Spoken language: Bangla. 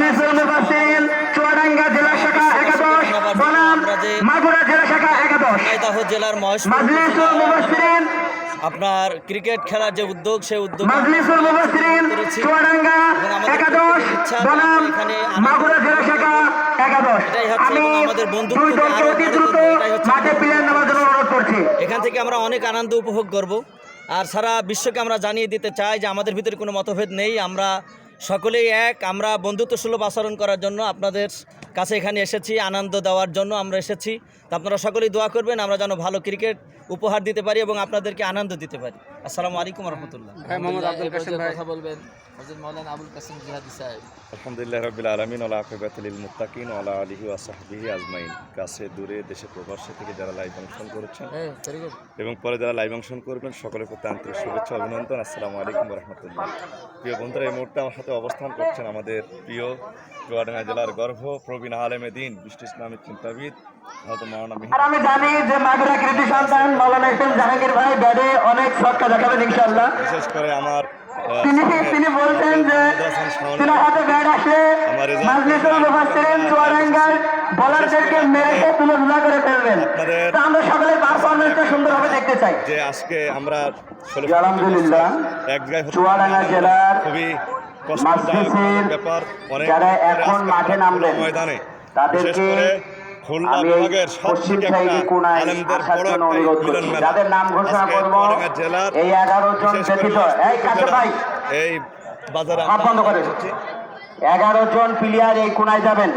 মাজলিসুল মুফাসসিরিন চুয়াডাঙ্গা জেলা শাখা একাদশ বনাম মাগুরা জেলা শাখা একাদশ। জেলার মহেশপুর মাজলিসুল মুফাসসিরিন আপনার ক্রিকেট খেলার যে উদ্যোগ সেই উদ্যোগ মাজলিসুল মুফাসসিরিন চুয়াডাঙ্গা একাদশ প্রত্যেকের ইচ্ছা যে বনাম আমরা এখানে আনন্দ- মাগুরা জেলা শাখা একাদশ। এটাই আমি আমাদের আরও দ্রুত করবে, এটাই হচ্ছে মাঠে প্লেয়ার নেওয়ার জন্য অনুরোধ করছি। এখান থেকে আমরা অনেক আনন্দ উপভোগ করব। আর সারা বিশ্বকে আমরা জানিয়ে দিতে চাই যে আমাদের ভিতরে কোনো মতভেদ নেই। আমরা সকলেই এক। আমরা বন্ধুত্ব সুলভ আচরণ করার জন্য আপনাদের কাছে এখানে এসেছি আনন্দ দেওয়ার জন্য আমরা এসেছি। তো আপনারা সকলেই দোয়া করবেন আমরা যেন ভালো ক্রিকেট উপহার দিতে পারি এবং আপনাদেরকে আনন্দ দিতে পারি। আসসালামু আলাইকুম রহমতুল্লাহ। মোহাম্মদ আব্দুল কাসিম ভাই। কথা বলবেন হযরত মাওলানা আবুল কাসিম জিহাদি সাহেব। আলহামদুলিল্লাহ রবিল আলমিন আল্লাহ আকিবাতুল মুত্তাকিন আল্লাহ আলিহি ওয়াসাহবিহি আজমাইন। কাছে দূরে দেশে প্রবাসে থেকে যারা লাইভ করেছেন হ্যাঁ এবং পরে যারা লাইভ করবেন সকলের প্রতি আন্তরিক শুভেচ্ছা অভিনন্দন। আসসালামু আলাইকুম রহমতুল্লাহ। প্রিয় বন্ধুরা এই মুহূর্তে আমার সাথে অবস্থান করছেন আমাদের প্রিয় চুয়াডাঙ্গা জেলার গর্ভ প্রবীণ আলেমে দিন বৃষ্টি ইসলামিক চিন্তাবিদ আর আমি জানি যে মাগুরা কৃতি সন্তান মাওলানা ইসলাম জাহাঙ্গীর ভাই ব্যাটে অনেক শটটা দেখাবেন ইনশাল্লাহ বিশেষ করে আমার তিনি তিনি বলছেন যে তিনি হাতে ব্যাট আসলে মুফাসসিরিন চুয়াডাঙ্গার বলারদেরকে করে ফেলবেন। তো আমরা সকলে সুন্দরভাবে দেখতে চাই। যে আজকে আমরা আলহামদুলিল্লাহ। চুয়াডাঙ্গা জেলার খুবই কষ্টদায়ক ব্যাপার অনেক এখন মাঠে আমরা নামবেন, ময়দানে। বিশেষ করে খুলনা এই বিভাগের সব থেকে একটা আলেমদের বড় একটা মিলন মেলা। যাদের নাম ঘোষণা আজকে করব জেলার এই এগারো জন বিশেষ করে এই কাছে উপজেলার ভাই। এই বাজারে আমরা এসেছি। এগারো জন প্লেয়ার এই কোনায় যাবেন।